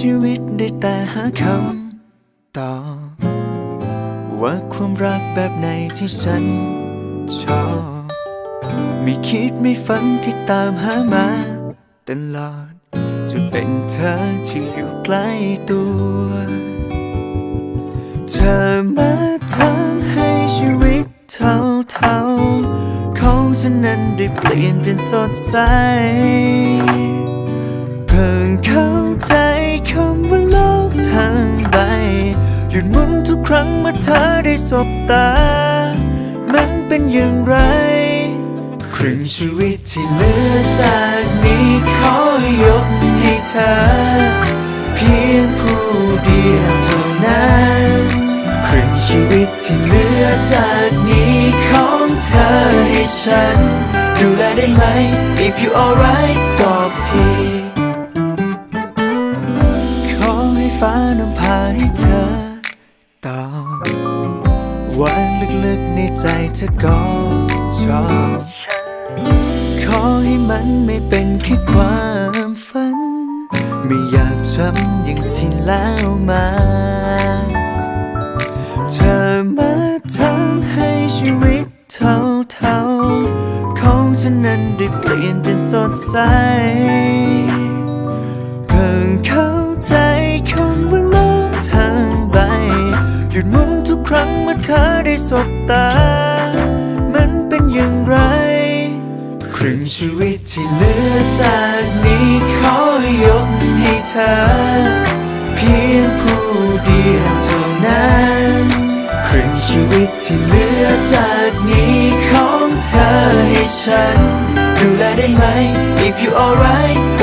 ชีวิตได้แต่หาคำตอบว่าความรักแบบไหนที่ฉันชอบ ไม่คิดไม่ฝันที่ตามหามาตลอด จะเป็นเธอที่อยู่ใกล้ตัว เธอมาทำให้ชีวิตเท่าเท่าของฉันนั้นได้เปลี่ยนเป็นสดใส เพิ่งเข้าใจ คำว่าโลกทางใบ หยุดมุนทุกครั้งเมื่อเธอได้สบตา มันเป็นอย่างไร ครึ่งชีวิตที่เหลือจากนี้ขอยกให้เธอ เพียงผู้เดียวเท่านั้นครึ่งชีวิตที่เหลือจากนี้ของเธอให้ฉัน ดูแลได้ไหม if you alright บอกที ฟ้านำพาให้เธอตอบว่าลึกๆในใจเธอก็ชอบขอให้มันไม่เป็นแค่ความฝัน ไม่อยากจำอย่างที่แล้วมา เธอมาทำให้ชีวิตเท่าเท่าๆของฉันนั้นได้เปลี่ยนเป็นสดใส ทุกครั้งเมื่อเธอได้สบตา มันเป็นอย่างไร ครึ่งชีวิตที่เหลือจากนี้ขอยกให้เธอ เพียงผู้เดียวเท่านั้นครึ่งชีวิตที่เหลือจากนี้ของเธอให้ฉัน ดูแลได้ไหม if you alright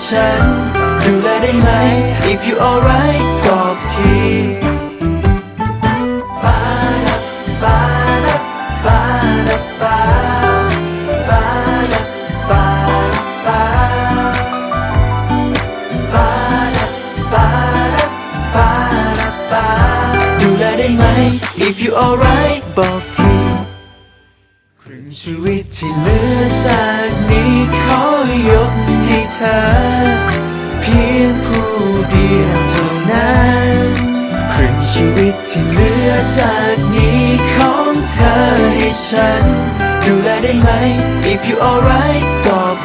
ฉัน ดูแลได้ไหม if you alright บอกทีดูแลได้ไหม if you alright บอกทีครึ่งชีวิตที่เหลือจากนี้ขอยก เธอ เพียงผู้เดียวเท่านั้นครึ่งชีวิตที่เหลือจากนี้ของเธอให้ฉัน ดูแลได้ไหม if you alright บอก